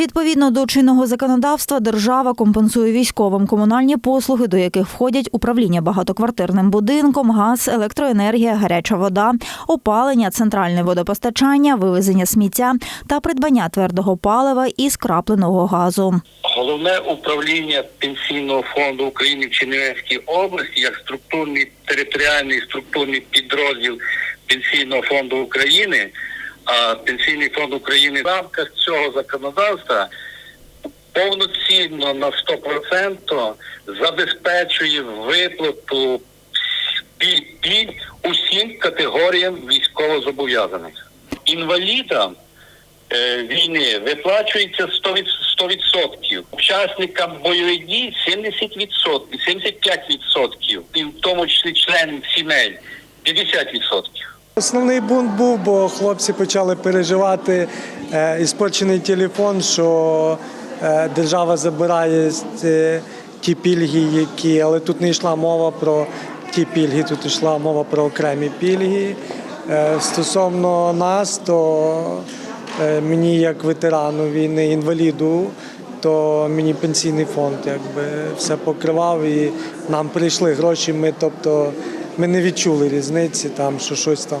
Відповідно до чинного законодавства, держава компенсує військовим комунальні послуги, до яких входять управління багатоквартирним будинком, газ, електроенергія, гаряча вода, опалення, центральне водопостачання, вивезення сміття та придбання твердого палива і скрапленого газу. Головне управління пенсійного фонду України в Чернівецькій області як структурний територіальний структурний підрозділ пенсійного фонду України. А пенсійний фонд України в рамках цього законодавства повноцінно на 100% забезпечує виплату усім категоріям військовозобов'язаних. Інвалідам е, війни виплачується 100%, від- 100%. Учасникам бойових дій 70%, 75%, і в тому числі членів сімей 50%. Основний бунт був, бо хлопці почали переживати е, іспорчений телефон, що е, держава забирає е, ті пільги, які, але тут не йшла мова про ті пільги, тут йшла мова про окремі пільги. Стосовно нас, то мені як ветерану війни, інваліду, то мені пенсійний фонд якби все покривав і нам прийшли гроші. Ми, тобто, ми не відчули різниці, там що щось там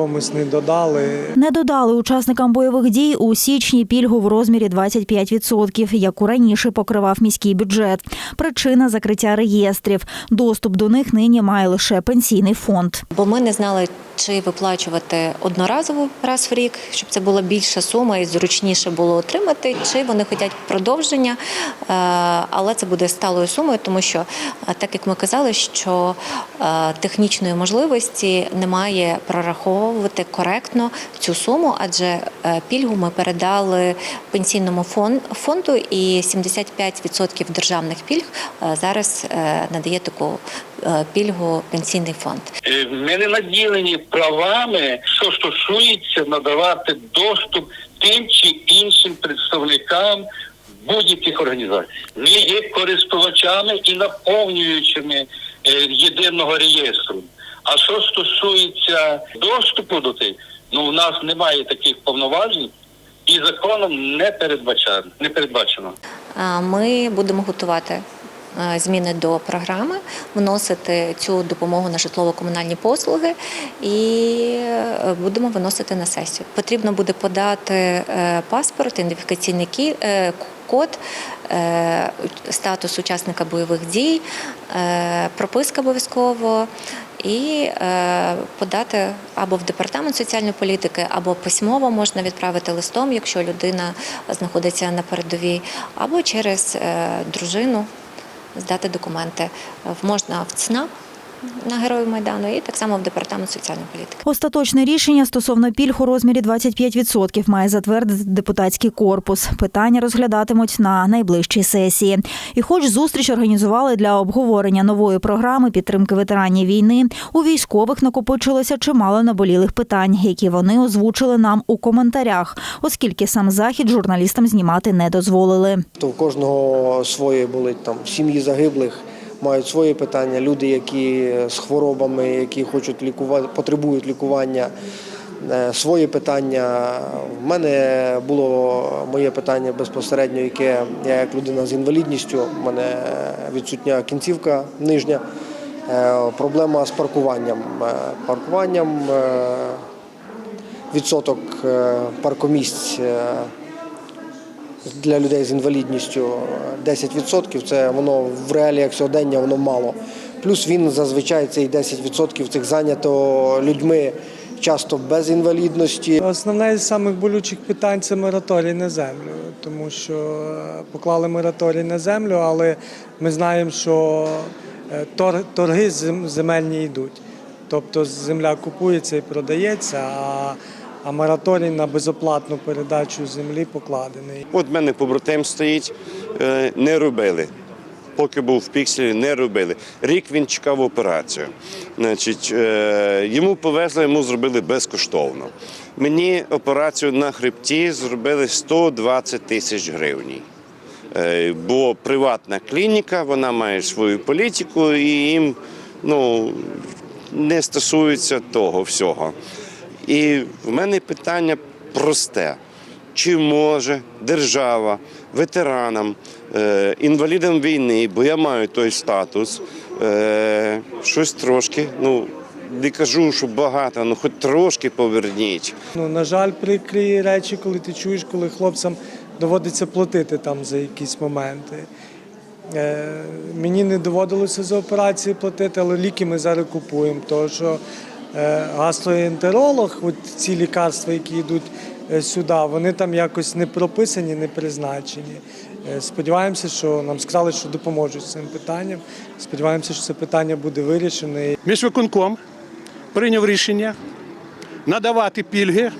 комусь не додали. Не додали учасникам бойових дій у січні пільгу в розмірі 25%, яку раніше покривав міський бюджет. Причина закриття реєстрів. Доступ до них нині має лише пенсійний фонд. Бо ми не знали, чи виплачувати одноразово раз в рік, щоб це була більша сума і зручніше було отримати, чи вони хочуть продовження, е, але це буде сталою сумою, тому що, е, так як ми казали, що е, технічної можливості немає прораховувати коректно цю суму, адже е, пільгу ми передали пенсійному фон- фонду, і 75% державних пільг е, зараз е, надає таку пільгу пенсійний фонд. Ми не наділені правами, що стосується надавати доступ тим чи іншим представникам будь-яких організацій. Ми є користувачами і наповнюючими єдиного реєстру. А що стосується доступу до тих, ну у нас немає таких повноважень і законом не передбачено. Не передбачено. Ми будемо готувати е, зміни до програми, вносити цю допомогу на житлово-комунальні послуги і е, будемо виносити на сесію. Потрібно буде подати е, паспорт, ідентифікаційний кі- е, статус учасника бойових дій, е, прописка обов'язково. І е, подати або в департамент соціальної політики, або письмово можна відправити листом, якщо людина знаходиться на передовій, або через дружину здати документи. Можна в ЦНАП на Героїв Майдану і так само в департамент соціальної політики. Остаточне рішення стосовно пільг у розмірі 25% має затвердити депутатський корпус. Питання розглядатимуть на найближчій сесії. І, хоч зустріч організували для обговорення нової програми підтримки ветеранів війни, у військових накопичилося чимало наболілих питань, які вони озвучили нам у коментарях, оскільки сам захід журналістам знімати не дозволили. То в кожного своє болить там сім'ї загиблих. Мають свої питання, люди, які з хворобами, які хочуть лікувати, потребують лікування, е, свої питання. В мене було моє питання безпосередньо, яке я як людина з інвалідністю, в мене відсутня кінцівка нижня. Е, Проблема з паркуванням. Е, Паркуванням відсоток паркомісць для людей з інвалідністю 10%, це воно в реаліях сьогодення воно мало. Плюс він зазвичай цей 10% цих зайнято людьми часто без інвалідності. Основне з самих болючих питань це мораторій на землю, тому що е, поклали мораторій на землю, але ми знаємо, що е, торги земельні йдуть. Тобто земля купується і продається, а, а мораторій на безоплатну передачу землі покладений. От в мене побратим стоїть, е, не робили. Поки був в пікселі, не робили. Рік він чекав операцію. Значить, е, йому повезли, йому зробили безкоштовно. Мені операцію на хребті зробили 120 тисяч гривень. Бо приватна клініка, вона має свою політику і їм ну, не стосується того всього. І в мене питання просте. чи може держава ветеранам, е, інвалідам війни, бо я маю той статус, е, щось трошки, ну не кажу, що багато, ну хоч трошки поверніть. Ну, на жаль, прикрі речі, коли ти чуєш, коли хлопцям доводиться платити там за якісь моменти. Е, мені не доводилося за операції платити, але ліки ми зараз купуємо. Тому що гастроентеролог, от ці лікарства, які йдуть е, сюди, вони там якось не прописані, не призначені. Е, сподіваємося, що нам сказали, що допоможуть з цим питанням. Сподіваємося, що це питання буде вирішене. Міськвиконком прийняв рішення надавати пільги,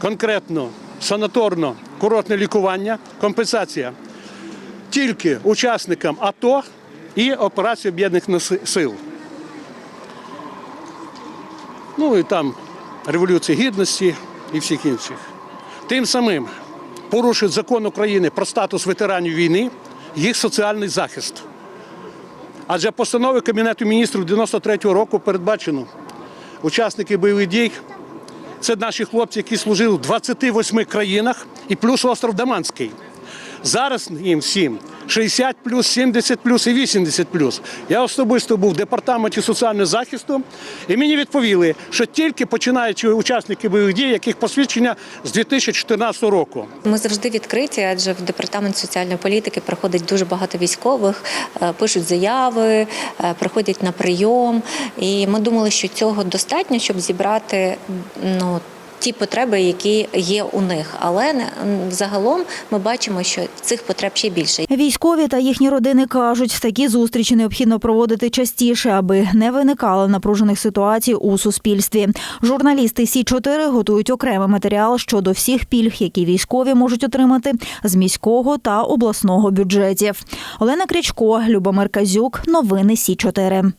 конкретно санаторно курортне лікування, компенсація тільки учасникам АТО і операції об'єднаних сил. Ну і там Революції Гідності і всіх інших. Тим самим порушують закон України про статус ветеранів війни, їх соціальний захист. Адже постанови Кабінету міністрів 93-го року передбачено учасники бойових дій. Це наші хлопці, які служили в 28 країнах і плюс остров Даманський. Зараз їм всім 60 плюс, 70 плюс і 80 плюс. Я особисто був в департаменті соціального захисту, і мені відповіли, що тільки починаючи учасники бойових дій, яких посвідчення з 2014 року. Ми завжди відкриті, адже в департамент соціальної політики приходить дуже багато військових, е, пишуть заяви, е, приходять на прийом. І ми думали, що цього достатньо, щоб зібрати ну. Ті потреби, які є у них, але загалом ми бачимо, що цих потреб ще більше. Військові та їхні родини кажуть, такі зустрічі необхідно проводити частіше, аби не виникало напружених ситуацій у суспільстві. Журналісти Сі 4 готують окремий матеріал щодо всіх пільг, які військові можуть отримати з міського та обласного бюджетів. Олена Крячко, Любомир Казюк. Новини Сі 4